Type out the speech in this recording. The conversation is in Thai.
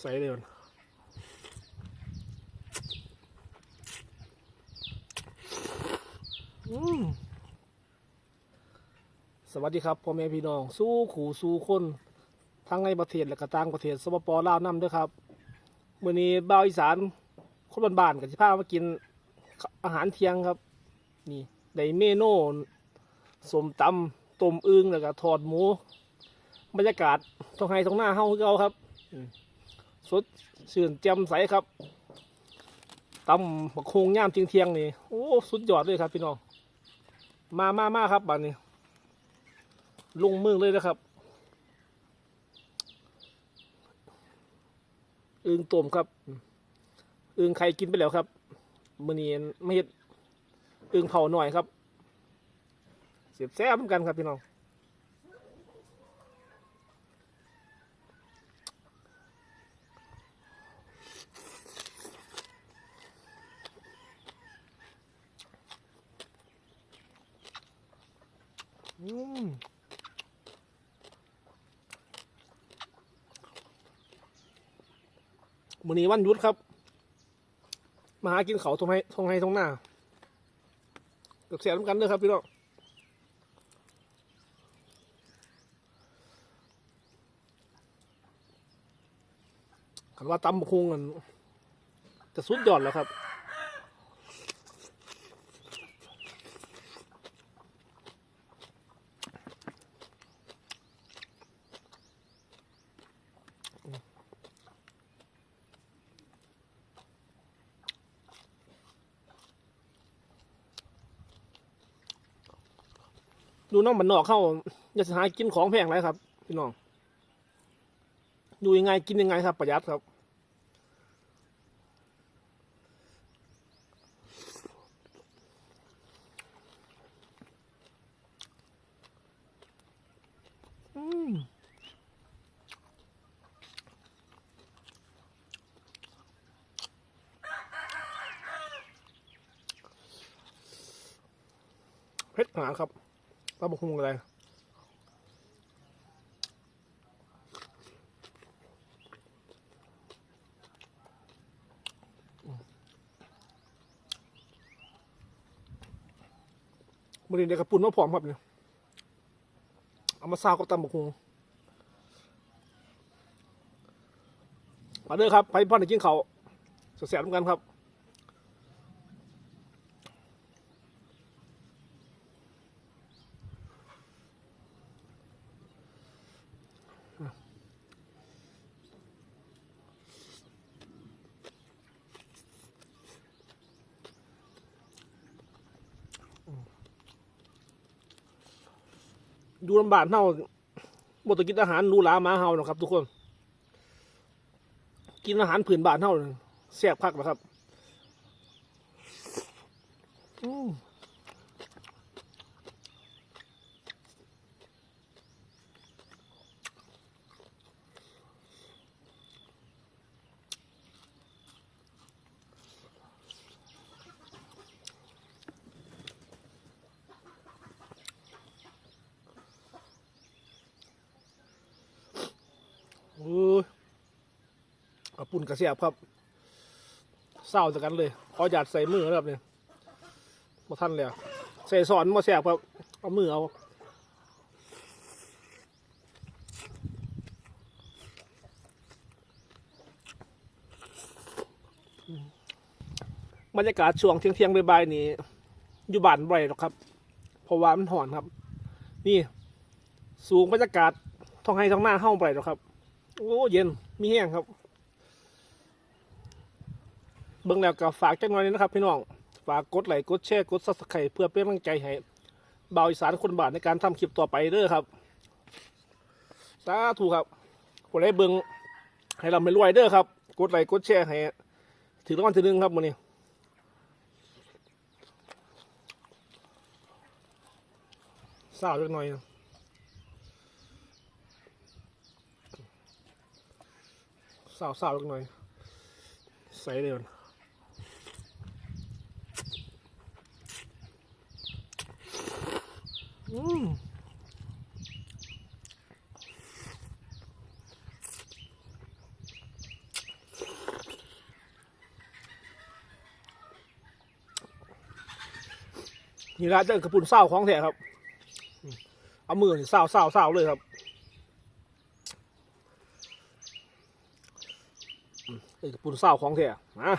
ใส่เลยมันสวัสดีครับพ่อแม่พี่น้อง สู้ขู่สู้คนทั้งในประเทศและก็ต่างประเทศสปปลาวนำด้วยครับมื้อนี้บ่าวอีสานคนบ้านๆกับสิพามากินอาหารเที่ยงครับ นี่ได้เมนูสมตำต้มอึ่งแล้วก็ทอดหมู บรรยากาศท้องไห้ท้องหน้าเฮาคือเอาครับอื สดชื่นแจ่มใสครับตำบักโคงย่ามเทียงเทียงนี่โอ้สุดยอดเลยครับ พี่น้องมามามาครับบัดนนี้ ลงมือเลยนะครับอึงต้มครับอึงไข่กินไปแล้วครับมื้อนี้ไม่เห็ดอึงเผาหน่อยครับเสียบแซ่บเหมือนกันครับพี่น้อง มวันนี้วันยุดครับ มาหากินเขาทงไห้ทงไห้ทงหน้าเกือบเสียน้ำกันเลยครับพี่น้องคันว่าตำบักคงกันจะสุดยอดแล้วครับ ดูน้องบันนอกเข้าอย่าสหากินของแพงไรครับ พี่น้อง ดูยังไงกินยังไงครับ ประหยัดครับ อืมเผ็ดขนาครับ ปลาบกคุงอะไรมือนเด็กกระปุ่นมาพร้อมครับเนี่ยเอามาซาวกับตำบักหุงมาเด้อครับ ไปพ่อนได้กินเขาวเสียบๆเหมือนกันครับ ดูลำบากเท่าบทกินอาหารหรูหราหมาเฮานะครับ ทุกคน กินอาหารผืนบาทเท่าแซ่บพักนะครับ อืมโอ้ย กระปุ่นกระเสียบครับเศร้าจากกันเลยขอหยาดใส่มือแล้วครับเนี่ยมาท่านเลยอะใส่สอนมาแสบครับเอามือเอาบรรยากาศช่วงเที่ยงเที่ยงบ่ายๆนี่อยู่บ้านบ่ไรหรอกครับ เพราะว่ามันห่อนครับ นี่ สูงบรรยากาศท้องให้ท้องหน้าเข้าไปหรอกครับ โอ้เย็นมีแห้งครับ เบิ่งแล้วก็ฝากจังหน่อยนะครับ พี่น้องฝากกดไลค์กดแชร์กดซับสไครต์เพื่อเป็นกำลังใจให้เบาอีสานคนบาทในการทำคลิปต่อไปเด้อครับสาธุครับคนได้เบิ่งให้เราไม่รวยเด้อครับ กดไลค์กดแชร์ให้ถึงรางวัลที่หนึ่งครับมื้อนี้สาวจักหน่อยนะสาวสาวจักหน่อยใส่เลยมั นี่ละเจ้ากระปุ่นเศร้าของแท้ครับ เอามือนี่เศร้าเศร้าเศร้าเลยครับกระปุ่นเศร้าของแท้มา